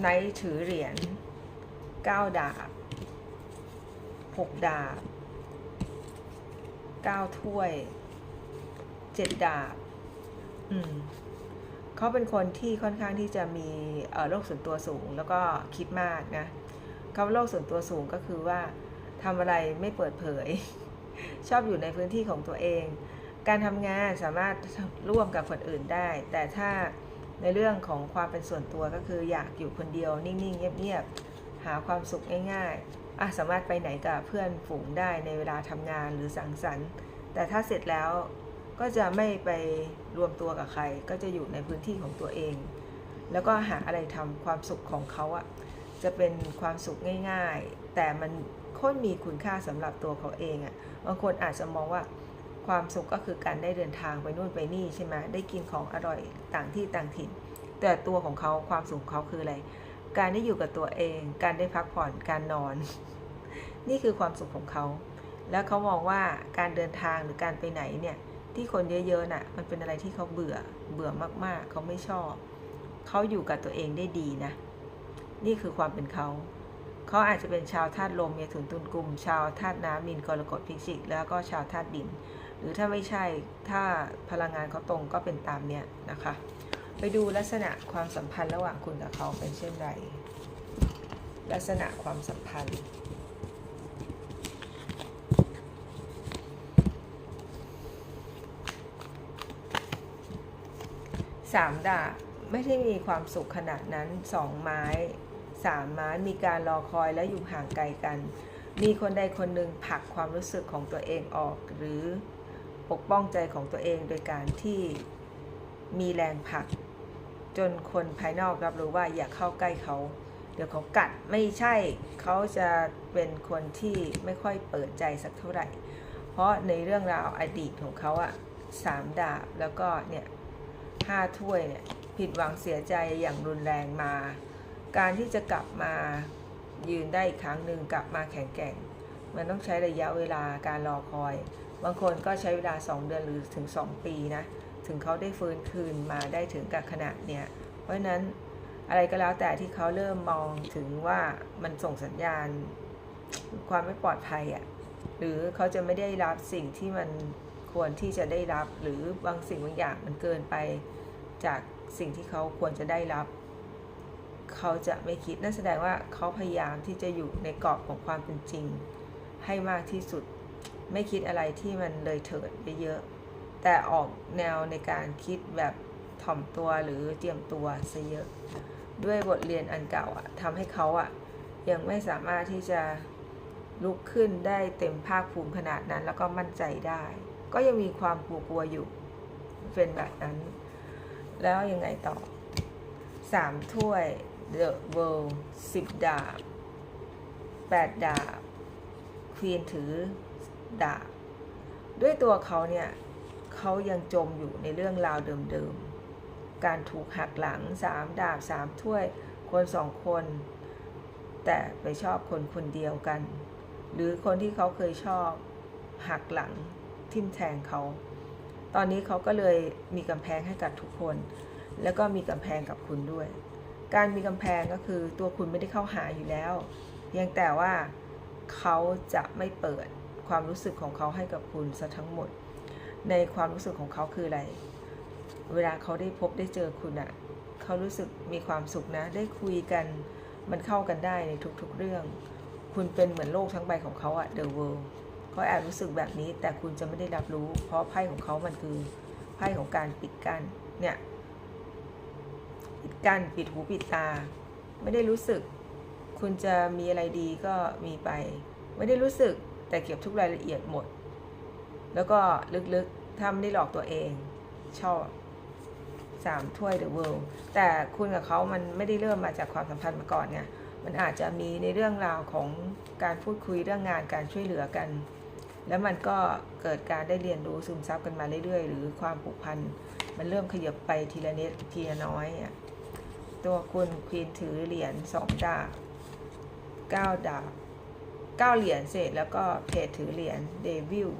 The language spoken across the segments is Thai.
ไนท์ถือเหรียญเก้าดาบหกดาบเก้าถ้วยเจ็ดดาบ อืมเขาเป็นคนที่ค่อนข้างที่จะมีโลกส่วนตัวสูงแล้วก็คิดมากนะคำว่าโลกส่วนตัวสูงก็คือว่าทำอะไรไม่เปิดเผย ชอบอยู่ในพื้นที่ของตัวเอง การทำงานสามารถร่วมกับคนอื่นได้ แต่ถ้า ในเรื่องของความเป็นส่วนตัวก็คืออยากอยู่คนเดียวนิ่ง ๆ เงียบ ๆ หาความสุขง่ายๆอะสามารถไปไหนกับเพื่อนฝูงได้ในเวลาทำงานหรือสังสรรค์ แต่ถ้าเสร็จแล้วก็จะไม่ไปรวมตัวกับใคร ก็จะอยู่ในพื้นที่ของตัวเอง แล้วก็หาอะไรทำความสุขของเขาอะจะเป็นความสุขง่าย ๆ แต่มันโคตรมีคุณค่าสำหรับตัวเขาเองอะบางคนอาจจะมองว่า ความสุขก็คือการได้เดินทางไปนู่นไปนี่ใช่ไหมได้กินของอร่อยต่างที่ต่างถิ่น แต่ตัวของเขาความสุขของเขาคืออะไร การได้อยู่กับตัวเอง การได้พักผ่อนการนอน นี่คือความสุขของเขา แล้วเขามองว่าการเดินทางหรือการไปไหนเนี่ยที่คนเยอะๆน่ะ มันเป็นอะไรที่เขาเบื่อเบื่อมากๆ เขาไม่ชอบ เขาอยู่กับตัวเองได้ดีนะ นี่คือความเป็นเขาเขาอาจจะเป็นชาวธาตุลมเมถุนตุลกุมชาวธาตุน้ำมินกรกฎพิจิก แล้วก็ชาวธาตุดิน หรือถ้าไม่ใช่ถ้าพลังงานเขาตรงก็เป็นตามเนี้ยนะคะ ไปดูลักษณะความสัมพันธ์ระหว่างคุณกับเขาเป็นเช่นไร ลักษณะความสัมพันธ์สามดาบไม่ได้มีความสุขขนาดนั้นสองไม้สามไม้มีการรอคอยและอยู่ห่างไกลกัน มีคนใดคนหนึ่งผลักความรู้สึกของตัวเองออกหรือ ปกป้องใจของตัวเองโดยการที่มีแรงผลัก จนคนภายนอกรับรู้ว่าอย่าเข้าใกล้เขา เดี๋ยวเขากัดไม่ใช่เขาจะเป็นคนที่ไม่ค่อยเปิดใจสักเท่าไหร่ เพราะในเรื่องราวอดีตของเขาอะสามดาบแล้วก็เนี่ยห้าถ้วยเนี่ยผิดหวังเสียใจอย่างรุนแรงมา การที่จะกลับมายืนได้อีกครั้งหนึ่งกลับมาแข็งแกร่ง มันต้องใช้ระยะเวลาการรอคอย บางคนก็ใช้เวลา 2 เดือนหรือถึง 2 ปีนะ ถึงเขาได้ฟื้นคืนมาได้ถึงกับขนาดเนี้ย เพราะฉะนั้นอะไรก็แล้วแต่ที่เขาเริ่มมองถึงว่ามันส่งสัญญาณความไม่ปลอดภัยอะ่ะ หรือเขาจะไม่ได้รับสิ่งที่มันควรที่จะได้รับ หรือบางสิ่งบางอย่างมันเกินไปจากสิ่งที่เขาควรจะได้รับ เขาจะไม่คิดนั่นแสดงว่าเขาพยายามที่จะอยู่ในกรอบของความเป็นจริง ให้มากที่สุด ไม่คิดอะไรที่มันเลยเถิดเยอะ แต่ออกแนวในการคิดแบบถ่อมตัวหรือเตรียมตัวซะเยอะ ด้วยบทเรียนอันเก่าอะทำให้เขาอะยังไม่สามารถที่จะลุกขึ้นได้เต็มภาคภูมิขนาดนั้น แล้วก็มั่นใจได้ ก็ยังมีความกลัวๆอยู่ เป็นแบบนั้น แล้วยังไงต่อสามถ้วย The World สิบดาบแปดดาบ ควีนถือ ดาบ ด้วยตัวเขาเนี่ยเขายังจมอยู่ในเรื่องราวเดิมๆ การถูกหักหลังสามดาบสามถ้วย คนสองคน แต่ไปชอบคนคนเดียวกัน หรือคนที่เขาเคยชอบหักหลังทิ่มแทงเขา ตอนนี้เขาก็เลยมีกำแพงให้กับทุกคน แล้วก็มีกำแพงกับคุณด้วย การมีกำแพงก็คือตัวคุณไม่ได้เข้าหาอยู่แล้วเพียงแต่ว่าเขาจะไม่เปิด ความรู้สึกของเขาให้กับคุณซะทั้งหมด ในความรู้สึกของเขาคืออะไร เวลาเขาได้พบได้เจอคุณอะเขารู้สึกมีความสุขนะ ได้คุยกัน มันเข้ากันได้ในทุกๆเรื่อง คุณเป็นเหมือนโลกทั้งใบของเขาอะ The World เขาแอบรู้สึกแบบนี้ แต่คุณจะไม่ได้รับรู้ เพราะไพ่ของเขามันคือไพ่ของการปิดกั้น เนี่ย ปิดกั้นปิดหูปิดตา ไม่ได้รู้สึก คุณจะมีอะไรดีก็มีไป ไม่ได้รู้สึก แต่เก็บทุกรายละเอียดหมด แล้วก็ลึกๆทำได้หลอกตัวเองชอบสามถ้วย The World แต่คุณกับเขามันไม่ได้เริ่มมาจากความสัมพันธ์มาก่อนไงมันอาจจะมีในเรื่องราวของการพูดคุยเรื่องงานการช่วยเหลือกัน แล้วมันก็เกิดการได้เรียนรู้ซึมซับกันมาเรื่อยๆ หรือความผูกพันมันเริ่มขยับไปทีละนิดทีละน้อยอะตัวคุณควีนถือเหรียญสองดาบเก้าดาบ เก้าเหรียญเสร็จแล้วก็เพจถือเหรียญเดวิล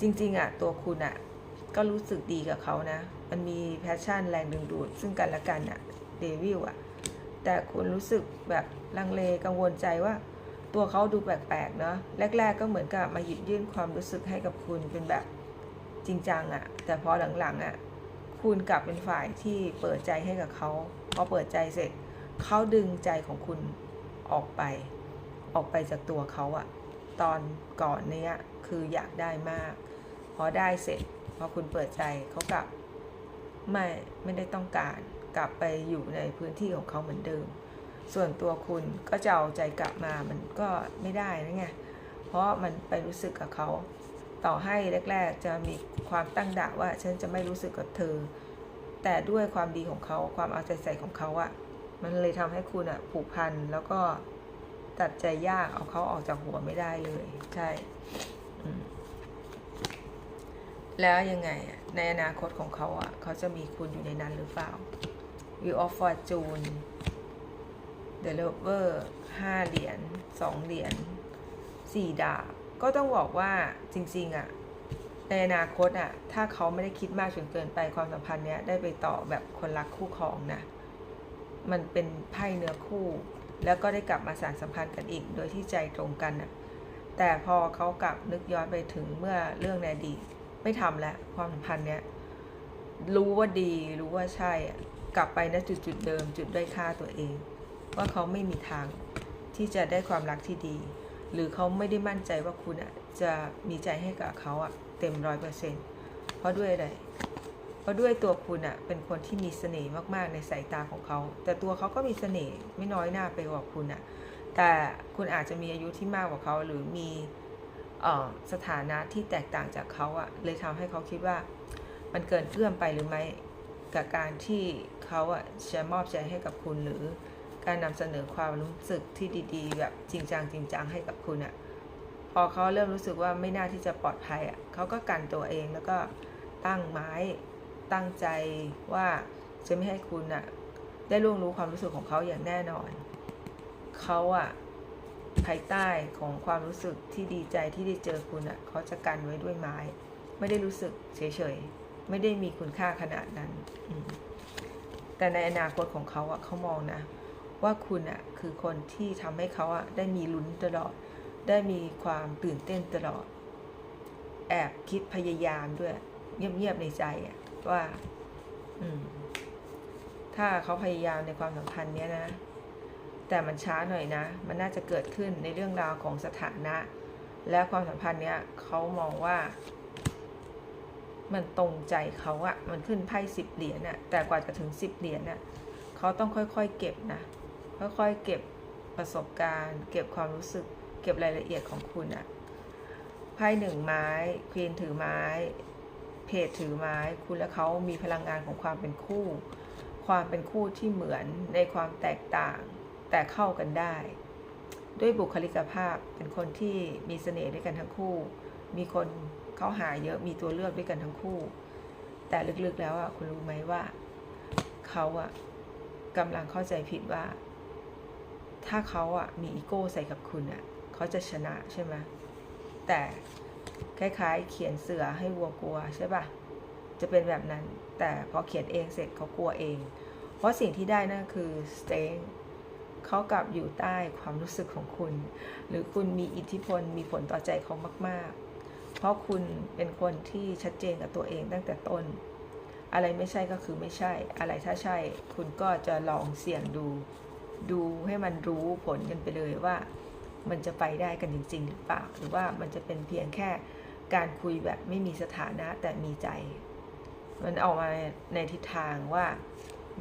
จริง ๆอะตัวคุณอะก็รู้สึกดีกับเขานะ มันมีแพชชั่นแรงดึงดูด ซึ่งกันและกันอะเดวิลอะแต่คุณรู้สึกแบบลังเลกังวลใจว่า ตัวเขาดูแปลกๆเนาะแรก ๆ ก็เหมือนกับมาหยิบยื่นความรู้สึกให้กับคุณเป็นแบบจริงจังอะแต่พอหลังๆอะคุณกลับเป็นฝ่ายที่เปิดใจให้กับเขาพอเปิดใจเสร็จเขาดึงใจของคุณออกไป ออกไปจากตัวเขาอะตอนก่อนเนี้ยคืออยากได้มาก พอได้เสร็จ พอคุณเปิดใจเขากลับไม่ไม่ได้ต้องการกลับไปอยู่ในพื้นที่ของเขาเหมือนเดิม ส่วนตัวคุณก็จะเอาใจกลับมามันก็ไม่ได้นะไงเพราะมันไปรู้สึกกับเขา ต่อให้แรก ๆ จะมีความตั้งดะว่าฉันจะไม่รู้สึกกับเธอ แต่ด้วยความดีของเขาความเอาใจใส่ของเขาอะมันเลยทำให้คุณอะผูกพันแล้วก็ ตัดใจยากเอาเขาออกจากหัวไม่ได้เลย ใช่ แล้วยังไง ในอนาคตของเขาอะ เขาจะมีคุณอยู่ในนั้นหรือเปล่า View of Fortune The Lover ห้าเหรียญสองเหรียญสี่ดาบ ก็ต้องบอกว่าจริง ๆ อะ ในอนาคตอะ ถ้าเขาไม่ได้คิดมากจนเกินไปความสัมพันธ์เนี้ยได้ไปต่อแบบคนรักคู่ครองนะ มันเป็นไพ่เนื้อคู่ แล้วก็ได้กลับมาสานสัมพันธ์กันอีก โดยที่ใจตรงกันอะแต่พอเขากลับนึกย้อนไปถึงเมื่อเรื่องในอดีตไม่ทำแล้วความสัมพันธ์เนี้ยรู้ว่าดีรู้ว่าใช่กลับไปณจุดจุดเดิม จุดด้อยค่าตัวเอง ว่าเขาไม่มีทางที่จะได้ความรักที่ดี หรือเขาไม่ได้มั่นใจว่าคุณอะจะมีใจให้กับเขาอะเต็มร้อยเปอร์เซ็นต์เพราะด้วยอะไร ราะด้วยตัวคุณอะเป็นคนที่มีเสน่ห์มากๆในสายตาของเขา แต่ตัวเขาก็มีเสน่ห์ไม่น้อยหน้าไปกว่าคุณอะแต่คุณอาจจะมีอายุที่มากกว่าเขาหรือมีออสถานะที่แตกต่างจากเขาอะเลยทำให้เขาคิดว่ามันเกินเอื้อมไปหรือไม่กับการที่เขาอะจะมอบใจให้กับคุณหรือการนำเสนอความรู้สึกที่ดีๆ แบบจริงจังจริงจังให้กับคุณอะ่ะพอเขาเริ่มรู้สึกว่าไม่น่าที่จะปลอดภัยอะ่ะเขาก็กันตัวเองแล้วก็ตั้งไม้ ตั้งใจว่าจะไม่ให้คุณอะได้ล่วงรู้ความรู้สึกของเขาอย่างแน่นอน เขาอะภายใต้ของความรู้สึกที่ดีใจที่ได้เจอคุณอะเขาจะกันไว้ด้วยไม้ ไม่ได้รู้สึกเฉยๆ ไม่ได้มีคุณค่าขนาดนั้น แต่ในอนาคตของเขาอะ่ะเขามองนะ ว่าคุณอะคือคนที่ทำให้เขาอะได้มีลุ้นตลอด ได้มีความตื่นเต้นตลอด แอบคิดพยายามด้วย เงียบๆในใจอะ ว่า อืม ถ้าเขาพยายามในความสัมพันธ์เนี้ยนะ แต่มันช้าหน่อยนะ มันน่าจะเกิดขึ้นในเรื่องราวของสถานะ และความสัมพันธ์เนี้ยเขามองว่า มันตรงใจเขาอะมันขึ้นไพ่สิบเหรียญอะแต่กว่าจะถึงสิบเหรียญอะเขาต้องค่อยๆเก็บนะ ค่อยๆเก็บประสบการณ์ เก็บความรู้สึก เก็บรายละเอียดของคุณอะไพ่หนึ่งไม้ ควีนถือไม้ เพจถือไม้ คุณและเขามีพลังงานของความเป็นคู่ ความเป็นคู่ที่เหมือนในความแตกต่างแต่เข้ากันได้ ด้วยบุคลิกภาพเป็นคนที่มีเสน่ห์ด้วยกันทั้งคู่ มีคนเข้าหาเยอะมีตัวเลือกด้วยกันทั้งคู่ แต่ลึกๆแล้วอะคุณรู้ไหมว่าเขาอะกำลังเข้าใจผิดว่า ถ้าเขาอะมีอีโก้ใส่กับคุณอะเขาจะชนะใช่ไหมแต่ คล้ายๆ เขียนเสือให้วัวกลัวใช่ปะจะเป็นแบบนั้น แต่พอเขียนเองเสร็จเขากลัวเอง เพราะสิ่งที่ได้นั่นคือ strength เขากลับอยู่ใต้ความรู้สึกของคุณ หรือคุณมีอิทธิพลมีผลต่อใจเขามาก ๆ เพราะคุณเป็นคนที่ชัดเจนกับตัวเองตั้งแต่ต้น อะไรไม่ใช่ก็คือไม่ใช่ อะไรถ้าใช่ คุณก็จะลองเสี่ยงดู ดูให้มันรู้ผลกันไปเลยว่า มันจะไปได้กันจริง ๆ หรือเปล่า หรือว่ามันจะเป็นเพียงแค่ การคุยแบบไม่มีสถานะแต่มีใจ มันออกมาในทิศทางว่า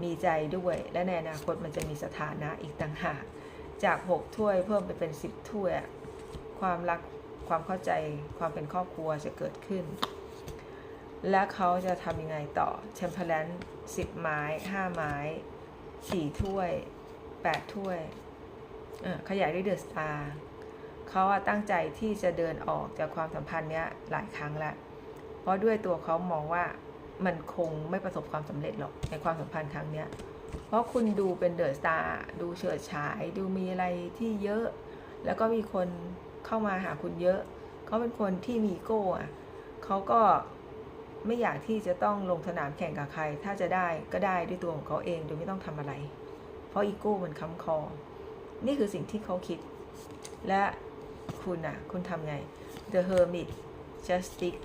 มีใจด้วย และในอนาคตมันจะมีสถานะอีกต่างหาก จาก 6 ถ้วยเพิ่มไปเป็น 10 ถ้วย ความรักความเข้าใจความเป็นครอบครัวจะเกิดขึ้น และเขาจะทำยังไงต่อแชมเปญสิบไม้ห้าไม้สี่ถ้วยแปดถ้วยขยายด้วยเดอะสตาร์ เขาอะตั้งใจที่จะเดินออกจากความสัมพันธ์เนี้ยหลายครั้งแล้วเพราะด้วยตัวเขามองว่ามันคงไม่ประสบความสำเร็จหรอกในความสัมพันธ์ครั้งเนี้ย เพราะคุณดูเป็นเดอะสตาร์ดูเฉิดฉาย ดูมีอะไรที่เยอะ แล้วก็มีคนเข้ามาหาคุณเยอะ เขาเป็นคนที่มีอีโก้อะเขาก็ไม่อยากที่จะต้องลงสนามแข่งกับใคร ถ้าจะได้ก็ได้ด้วยตัวของเขาเองโดยไม่ต้องทำอะไร เพราะราะอีโก้มันค้ำคอ นี่คือสิ่งที่เขาคิด และ คุณอะคุณทำไง The Hermit Justice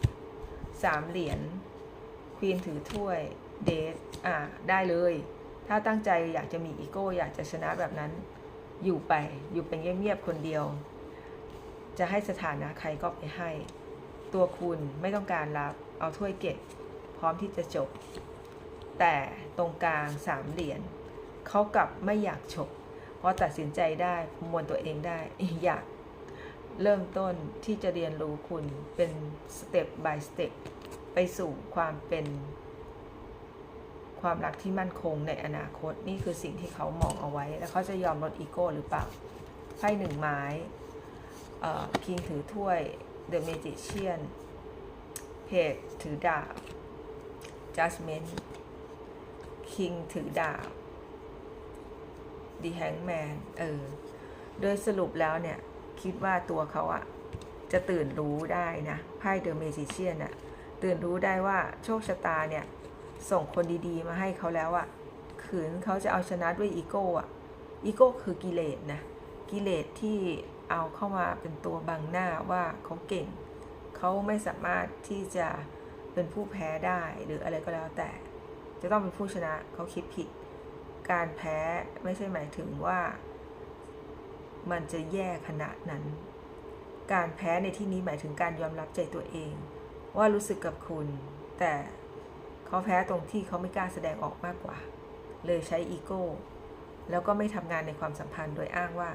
สามเหรียญควีนถือถ้วยเดทอ่าได้เลย ถ้าตั้งใจอยากจะมีอีโก้ อยากจะชนะแบบนั้น อยู่ไปอยู่เป็นเงียบๆคนเดียว จะให้สถานะใครก็ไปให้ ตัวคุณไม่ต้องการรับเอาถ้วยเก็บ พร้อมที่จะจบ แต่ตรงกลางสามเหรียญเขากลับไม่อยากฉกเพราะตัดสินใจได้มวลตัวเองได้อยาก เริ่มต้นที่จะเรียนรู้คุณเป็นสเต็ป by สเต็ปไปสู่ความเป็น ความรักที่มั่นคงในอนาคตนี่คือสิ่งที่เขามองเอาไว้ แล้วเขาจะยอมลดอีโก้หรือเปล่าไพ่หนึ่งไม้คิงถือถ้วย The Magician เพจถือดาบ Judgment King ถือดาบ The Hangman เออ โดยสรุปแล้วเนี่ย คิดว่าตัวเขาอะจะตื่นรู้ได้นะไพ่เดอะเมจิเชียนอะตื่นรู้ได้ว่าโชคชะตาเนี่ย ส่งคนดีๆ มาให้เขาแล้วอะขืนเขาจะเอาชนะด้วยอีโก้อะอีโก้คือกิเลสนะกิเลสที่เอาเข้ามาเป็นตัวบังหน้าว่าเขาเก่ง เขาไม่สามารถที่จะเป็นผู้แพ้ได้หรืออะไรก็แล้วแต่ จะต้องเป็นผู้ชนะเขาคิดผิด การแพ้ไม่ใช่หมายถึงว่า มันจะแย่ขนาดนั้น การแพ้ในที่นี้หมายถึงการยอมรับใจตัวเอง ว่ารู้สึกกับคุณ แต่เขาแพ้ตรงที่เขาไม่กล้าแสดงออกมากกว่า เลยใช้อีโก้ แล้วก็ไม่ทำงานในความสัมพันธ์โดยอ้างว่า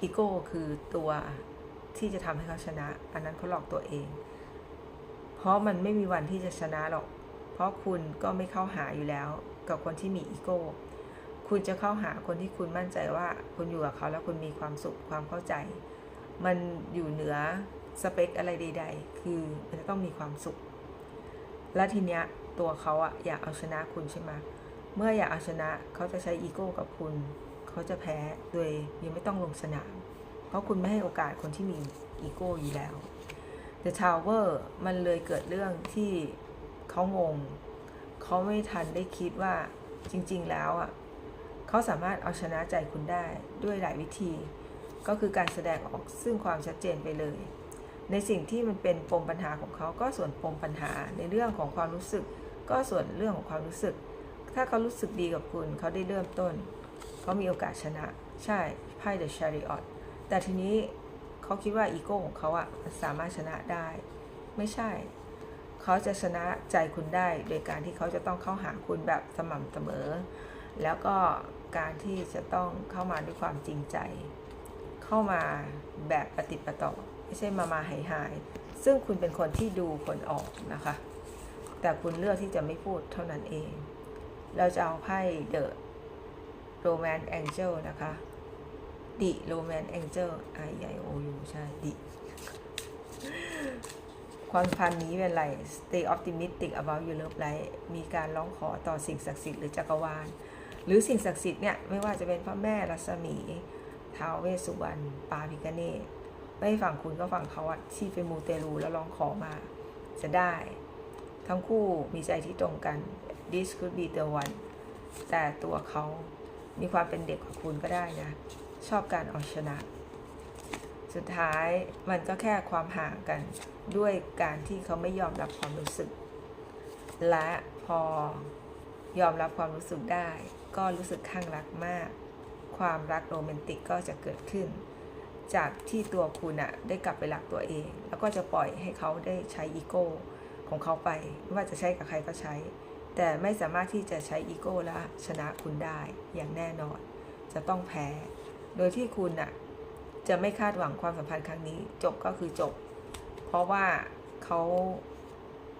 อีโก้คือตัวที่จะทำให้เขาชนะ อันนั้นเขาหลอกตัวเอง เพราะมันไม่มีวันที่จะชนะหรอก เพราะคุณก็ไม่เข้าหาอยู่แล้ว กับคนที่มีอีโก้ คุณจะเข้าหาคนที่คุณมั่นใจว่าคุณอยู่กับเขาแล้วคุณมีความสุขความเข้าใจ มันอยู่เหนือสเปคอะไรใด ๆ คือมันจะต้องมีความสุข และทีเนี้ยตัวเขาอะอยากเอาชนะคุณใช่ไหมเมื่ออยากเอาชนะเขาจะใช้อีโก้กับคุณ เขาจะแพ้โดยยังไม่ต้องลงสนาม เพราะคุณไม่ให้โอกาสคนที่มีอีโก้อยู่แล้ว The Tower มันเลยเกิดเรื่องที่เขางง เขาไม่ทันได้คิดว่าจริง ๆ แล้วอะ เขาสามารถเอาชนะใจคุณได้ด้วยหลายวิธี ก็คือการแสดงออกซึ่งความชัดเจนไปเลย ในสิ่งที่มันเป็นปมปัญหาของเขาก็ส่วนปมปัญหาในเรื่องของความรู้สึก ก็ส่วนเรื่องของความรู้สึก ถ้าเขารู้สึกดีกับคุณเขาได้เริ่มต้นเขามีโอกาสชนะ ใช่ไพ่ The Chariot แต่ทีนี้เขาคิดว่าอีโก้ของเขาอะสามารถชนะได้ ไม่ใช่ เขาจะชนะใจคุณได้ โดยการที่เขาจะต้องเข้าหาคุณแบบสม่ำเสมอ แล้วก็ การที่จะต้องเข้ามาด้วยความจริงใจ เข้ามาแบบปฏิประต่อ ไม่ใช่มามาหายหาย ซึ่งคุณเป็นคนที่ดูคนออกนะคะ แต่คุณเลือกที่จะไม่พูดเท่านั้นเอง เราจะเอาไพ่ The Romance Angel นะคะดิ Romance Angel I I O U ใช่ดิความพันนี้เป็นไร Stay optimistic about your love life มีการร้องขอต่อสิ่งศักดิ์สิทธิ์หรือจักรวาล หรือสิ่งศักดิ์สิทธิ์เนี่ยไม่ว่าจะเป็นพระแม่รัศมีท้าวเวสสุวรรณปาพิกเนตไม่ฝั่งคุณก็ฝั่งเขาอะที่ไปมูเตลูแล้วร้องขอมาจะได้ ทั้งคู่มีใจที่ตรงกัน this could be the one แต่ตัวเขามีความเป็นเด็กของคุณก็ได้นะ ชอบการเอาชนะ สุดท้ายมันก็แค่ความห่างกันด้วยการที่เขาไม่ยอมรับความรู้สึก และพอยอมรับความรู้สึกได้ ก็รู้สึกข้างรักมาก ความรักโรแมนติกก็จะเกิดขึ้น จากที่ตัวคุณอะได้กลับไปรักตัวเอง แล้วก็จะปล่อยให้เขาได้ใช้อีโก้ของเขาไปไม่ว่าจะใช้กับใครก็ใช้ แต่ไม่สามารถที่จะใช้อีโก้และชนะคุณได้อย่างแน่นอน จะต้องแพ้ โดยที่คุณอะจะไม่คาดหวังความสัมพันธ์ครั้งนี้ จบก็คือจบ เพราะว่าเขา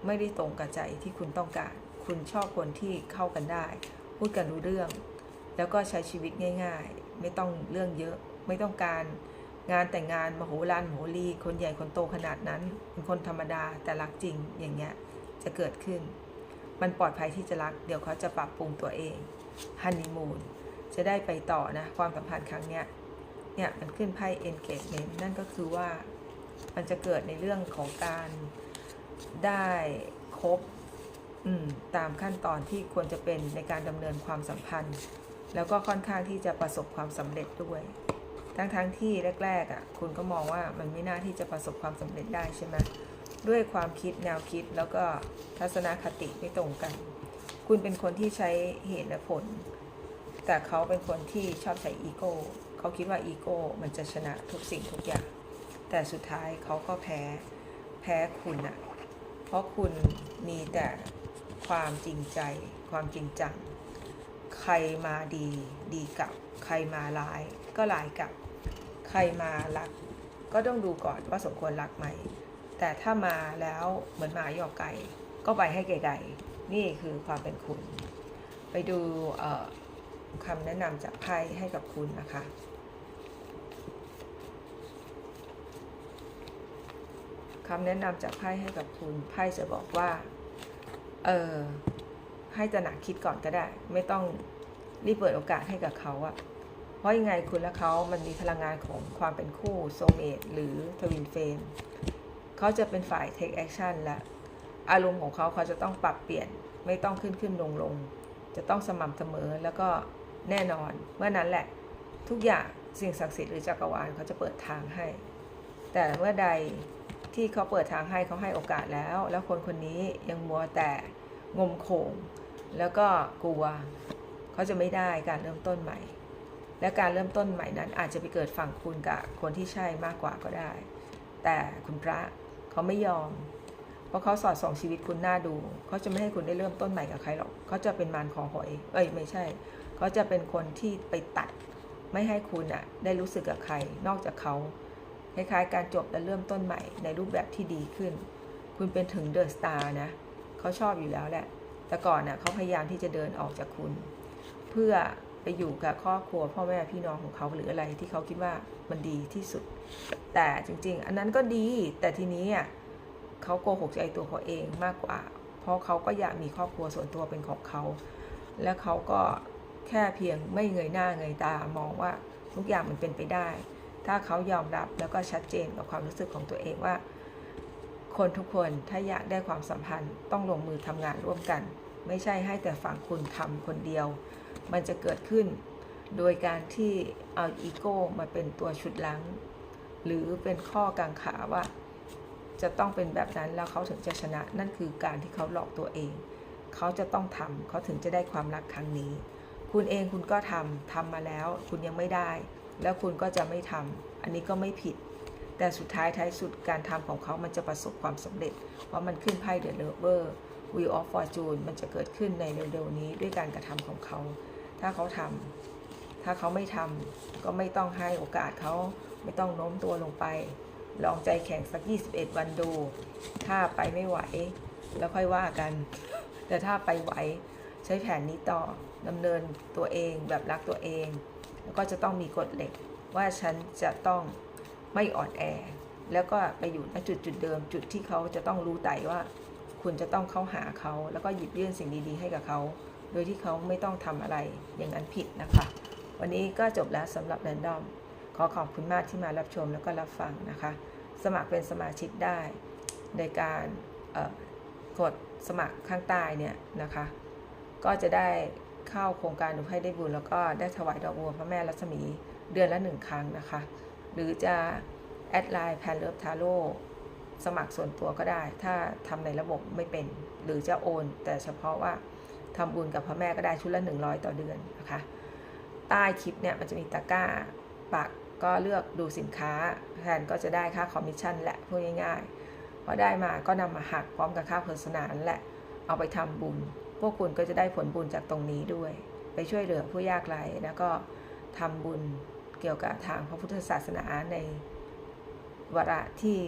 ไม่ได้ตรงกับใจที่คุณต้องการ คุณชอบคนที่เข้ากันได้ พูดกันรู้เรื่อง แล้วก็ใช้ชีวิตง่าย ๆ ไม่ต้องเรื่องเยอะ ไม่ต้องการงานแต่งงานมโหฬารมโหรีคนใหญ่คนโตขนาดนั้น เป็นคนธรรมดาแต่รักจริงอย่างเงี้ยจะเกิดขึ้น มันปลอดภัยที่จะรัก เดี๋ยวเขาจะปรับปรุงตัวเองฮันนีมูนจะได้ไปต่อนะความสัมพันธ์ครั้งเนี้ยเนี่ยมันขึ้นไพ่ engagement นั่นก็คือว่ามันจะเกิดในเรื่องของการได้คบ ตามขั้นตอนที่ควรจะเป็นในการดำเนินความสัมพันธ์ แล้วก็ค่อนข้างที่จะประสบความสำเร็จด้วย ทั้งๆทที่แรกๆอะคุณก็มองว่ามันไม่น่าที่จะประสบความสำเร็จได้ใช่ไหมด้วยความคิดแนวคิดแล้วก็ทัศนคติไม่ตรงกัน คุณเป็นคนที่ใช้เหตุและผล แต่เขาเป็นคนที่ชอบใช้อีโก้เขาคิดว่าอีโก้มันจะชนะทุกสิ่งทุกอย่าง แต่สุดท้ายเขาก็แพ้แพ้คุณอะเพราะคุณมีแต่ ความจริงใจ ความจริงจัง ใครมาดีดีกับ ใครมาร้าย ก็ร้ายกับ ใครมารัก ก็ต้องดูก่อนว่าสมควรรักไหม แต่ถ้ามาแล้วเหมือนหมาหยอกไก่ ก็ไปให้ไกลๆนี่คือความเป็นคุณ ไปดูคำแนะนำจากไพ่ให้กับคุณนะคะคำแนะนำจากไพ่ให้กับคุณ ไพ่จะบอกว่า เออให้ตระหนักคิดก่อนก็ได้ ไม่ต้องรีบเปิดโอกาสให้กับเขาอะเพราะยังไงคุณและเขามันมีพลังงานของความเป็นคู่โซเมตหรือทวินเฟนเขาจะเป็นฝ่าย take action และอารมณ์ของเขาเขาจะต้องปรับเปลี่ยนไม่ต้องขึ้นขึ้นลงลงจะต้องสม่ำเสมอแล้วก็แน่นอน เมื่อนั้นแหละทุกอย่างสิ่งศักดิ์สิทธิ์หรือจักรวาลเขาจะเปิดทางให้ แต่เมื่อใด ที่เขาเปิดทางให้เขาให้โอกาสแล้ว แล้วคนคนนี้ยังมัวแต่งมโขงแล้วก็กลัวเขาจะไม่ได้การเริ่มต้นใหม่ และการเริ่มต้นใหม่นั้นอาจจะไปเกิดฝั่งคุณกับคนที่ใช่มากกว่าก็ได้ แต่คุณพระเขาไม่ยอม เพราะเขาสอดส่องชีวิตคุณหน้าดูเขาจะไม่ให้คุณได้เริ่มต้นใหม่กับใครหรอกเขาจะเป็นมารคอหอยเอ้ยไม่ใช่เขาจะเป็นคนที่ไปตัด ไม่ให้คุณอะได้รู้สึกกับใคร นอกจากเขา คล้ายๆการจบและเริ่มต้นใหม่ในรูปแบบที่ดีขึ้น คุณเป็นถึงเดอะสตาร์นะเขาชอบอยู่แล้วแหละ แต่ก่อนน่ะเขาพยายามที่จะเดินออกจากคุณ เพื่อไปอยู่กับครอบครัวพ่อแม่พี่น้องของเขาหรืออะไรที่เขาคิดว่ามันดีที่สุด แต่จริง ๆ อันนั้นก็ดีแต่ทีนี้อะเขาโกหกใจตัวเขาเองมากกว่า เพราะเขาก็อยากมีครอบครัวส่วนตัวเป็นของเขา และเขาก็แค่เพียงไม่เงยหน้าเงยตามองว่าทุกอย่างมันเป็นไปได้ ถ้าเขายอมรับแล้วก็ชัดเจนกับความรู้สึกของตัวเองว่า คนทุกคนถ้าอยากได้ความสัมพันธ์ต้องลงมือทำงานร่วมกัน ไม่ใช่ให้แต่ฝั่งคุณทำคนเดียว มันจะเกิดขึ้น โดยการที่เอาอีโก้มาเป็นตัวชุดลังหรือเป็นข้อกังขาว่า จะต้องเป็นแบบนั้นแล้วเขาถึงจะชนะ นั่นคือการที่เขาหลอกตัวเอง เขาจะต้องทำเขาถึงจะได้ความรักครั้งนี้ คุณเองคุณก็ทำทำมาแล้ว คุณยังไม่ได้ แล้วคุณก็จะไม่ทำอันนี้ก็ไม่ผิด แต่สุดท้ายท้ายสุดการทำของเขามันจะประสบความสำเร็จ เพราะมันขึ้นไพ่เดอะเลเวอร์ Wheel of Fortune มันจะเกิดขึ้นในเร็วๆนี้ด้วยการกระทำของเขา ถ้าเขาทำถ้าเขาไม่ทำก็ไม่ต้องให้โอกาสเขาไม่ต้องโน้มตัวลงไป ลองใจแข็งสัก 21 วันดู ถ้าไปไม่ไหว แล้วค่อยว่ากัน แต่ถ้าไปไหว ใช้แผนนี้ต่อดำเนินตัวเองแบบรักตัวเอง แล้วก็จะต้องมีกฎเหล็กว่าฉันจะต้องไม่อ่อนแอ แล้วก็ไปอยู่ณจุดจุดเดิม จุดที่เขาจะต้องรู้ไต่ว่า คุณจะต้องเข้าหาเขา แล้วก็หยิบยื่นสิ่งดีๆ ให้กับเขา โดยที่เขาไม่ต้องทำอะไรอย่างนั้นผิดนะคะ วันนี้ก็จบแล้วสำหรับแรนดอมขอขอบคุณมากที่มารับชมแล้วก็รับฟังนะคะ สมัครเป็นสมาชิกได้ในการกดสมัครข้างใต้เนี่ยนะคะ ก็จะได้ เข้าโครงการดูให้ได้บุญแล้วก็ได้ถวายดอกบัวพระแม่รัศมีเดือนละหนึ่งครั้งนะคะ หรือจะแอดไลน์แพนเลิฟทาโร่สมัครส่วนตัวก็ได้ ถ้าทำในระบบไม่เป็น หรือจะโอน แต่เฉพาะว่าทำบุญกับพระแม่ก็ได้ชุดละ 100 ต่อเดือนนะคะ ใต้คลิปเนี่ยมันจะมีตะกร้าปักก็เลือกดูสินค้าแทนก็จะได้ค่าคอมมิชชั่นแหละพูดง่ายๆพอได้มาก็นำมาหักพร้อมกับค่าเพอร์สนานแหละเอาไปทำบุญ วกคุณก็จะได้ผลบุญจากตรงนี้ด้วย ไปช่วยเหลือผู้ยากไร้แล้วก็ทำบุญเกี่ยวกับทางพระพุทธศาสนาในวาระที่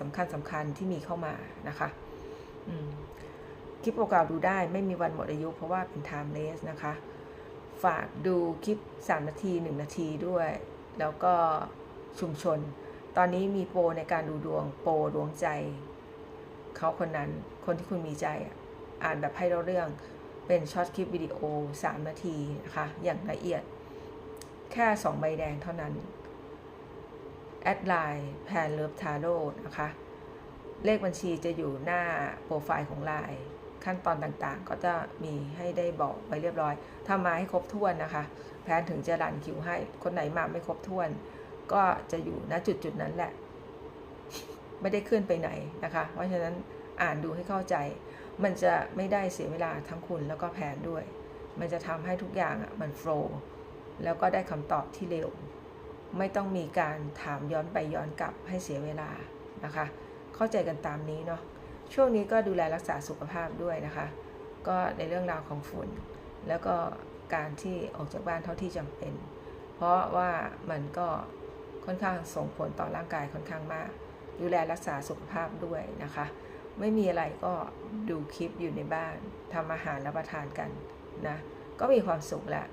สำคัญสำคัญที่มีเข้ามานะคะคลิปโอกาสดูได้ไม่มีวันหมดอายุเพราะว่าเป็น timeless นะคะ ฝากดูคลิป 3 นาที 1 นาทีด้วย แล้วก็ชุมชน ตอนนี้มีโปรในการดูดวงโปรดวงใจ เขาคนนั้นคนที่คุณมีใจอะ อ่านแบบให้เราเรื่องเป็นช็อตคลิปวิดีโอ 3 นาทีนะคะ อย่างละเอียดแค่ 2 ใบแดงเท่านั้น แอดไลน์แพนเลิฟทาโร่นะคะ เลขบัญชีจะอยู่หน้าโปรไฟล์ของไลน์ขั้นตอนต่างๆ ก็จะมีให้ได้บอกไว้เรียบร้อย ถ้ามาให้ครบถ้วนนะคะ แพนถึงจะรันคิวให้ คนไหนมาไม่ครบถ้วน ก็จะอยู่ณจุดจุดๆนั้นแหละ ไม่ได้เคลื่อนไปไหนนะคะ เพราะฉะนั้นอ่านดูให้เข้าใจ มันจะไม่ได้เสียเวลาทั้งคุณแล้วก็แผนด้วย มันจะทำให้ทุกอย่างอะมันโฟล์แล้วก็ได้คำตอบที่เร็ว ไม่ต้องมีการถามย้อนไปย้อนกลับให้เสียเวลานะคะ เข้าใจกันตามนี้เนาะ ช่วงนี้ก็ดูแลรักษาสุขภาพด้วยนะคะ ก็ในเรื่องราวของฝุ่น แล้วก็การที่ออกจากบ้านเท่าที่จำเป็น เพราะว่ามันก็ค่อนข้างส่งผลต่อร่างกายค่อนข้างมาก ดูแลรักษาสุขภาพด้วยนะคะ ไม่มีอะไรก็ดูคลิปอยู่ในบ้านทำอาหารรับประทานกันนะก็มีความสุขแหละ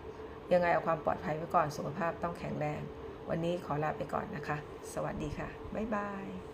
ยังไงเอาความปลอดภัยไว้ก่อนสุขภาพต้องแข็งแรง วันนี้ขอลาไปก่อนนะคะ สวัสดีค่ะ บ๊ายบาย